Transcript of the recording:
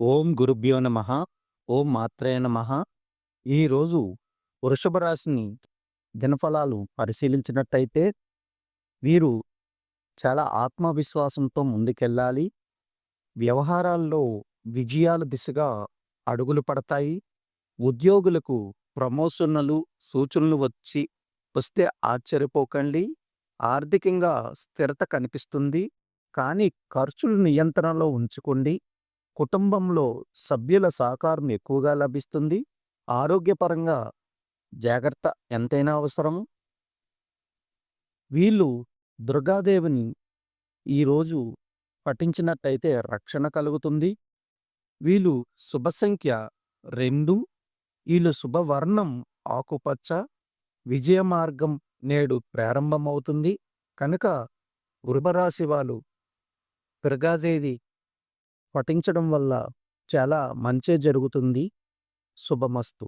ఓం గురుభ్యో నమ ఓం మాత్రే నమ. ఈరోజు వృషభ రాశిని దినఫలాలు పరిశీలించినట్టయితే వీరు చాలా ఆత్మవిశ్వాసంతో ముందుకెళ్ళాలి. వ్యవహారాల్లో విజయాల దిశగా అడుగులు పడతాయి. ఉద్యోగులకు ప్రమోషన్లు సూచనలు వచ్చి వస్తే ఆశ్చర్యపోకండి. ఆర్థికంగా స్థిరత కనిపిస్తుంది. కానీ ఖర్చులు నియంత్రణలో ఉంచుకోండి. కుటుంబంలో సభ్యుల సహకారం ఎక్కువగా లభిస్తుంది. ఆరోగ్యపరంగా జాగ్రత్త ఎంతైనా అవసరం వీళ్ళు దుర్గాదేవిని ఈరోజు పఠించినట్టయితే రక్షణ కలుగుతుంది. వీళ్ళు శుభ సంఖ్య రెండు వీళ్ళు శుభవర్ణం ఆకుపచ్చ విజయ మార్గం నేడు ప్రారంభమవుతుంది. కనుక వృషభరాశి వాళ్ళు దుర్గాదేవి పఠించడం వల్ల చాలా మంచే జరుగుతుంది. శుభమస్తు.